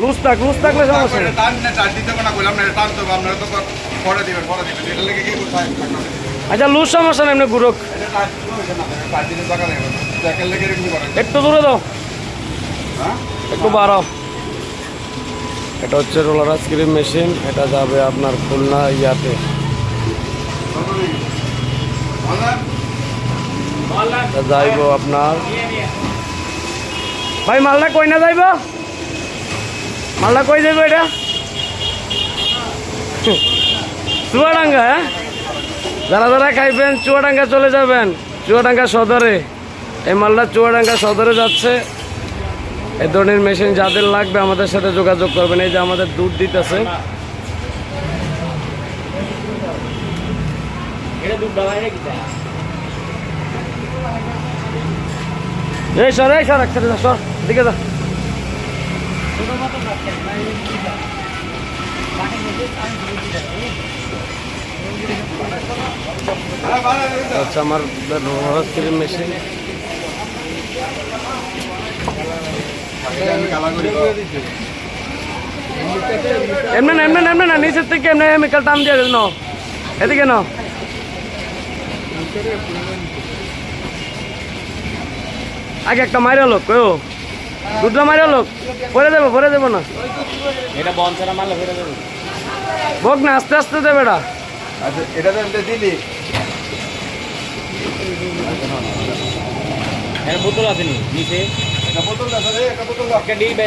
Loose থাক loose থাকলে সমস্যা নেই। টান না টান দিতে না বললাম না টান তো আপনারা তো পরে দিবেন পরে দিবেন। এটা লেগে কি কোথায়? আচ্ছা লুজ সমস্যা নেই এমনি গুরুক একটু দূরে দাও। হ্যাঁ? একটু বাড়াও। এটা হচ্ছে রোলার আইসক্রিম মেশিন এটা যাবে আপনার খুলনা ইয়াতে। যাইব আপনার। ভাই মালটা কই না যাইব? মালটা কই যাইব এটা? চুয়াডাঙ্গা হ্যাঁ? যারা যারা খাইবেন চুয়াডাঙ্গা চলে যাবেন। চুয়াডাঙ্গা সদরে। এই মালটা চুয়াডাঙ্গা সদরে যাচ্ছে। এই ধরনের মেশিন যাদের লাগবে আমাদের সাথে যোগাযোগ করবেন। এই যে আমাদের দুধ দিতেছে। এই সর এই সর যা, সর দিকে যা। আচ্ছা আমার ক্রিম মেশিন। আমি কালা এমনি না এমনি না এমনি না নিচের থেকে এমনি কেমিক্যাল টান দিয়ে ন এদিকে ন। আগে একটা মাইরা লোক কেউ দুটো মারে লোক পরে দেবো পরে দেবো না। এটা বন ছাড়া মারলে ফেরে দেবে। ভোগ না আস্তে আস্তে দেবে এটা আচ্ছা এটা তো দিলি। এর বোতল আছে নি নিচে। একটা বোতল রে একটা বোতল দাও। একটা ডিবে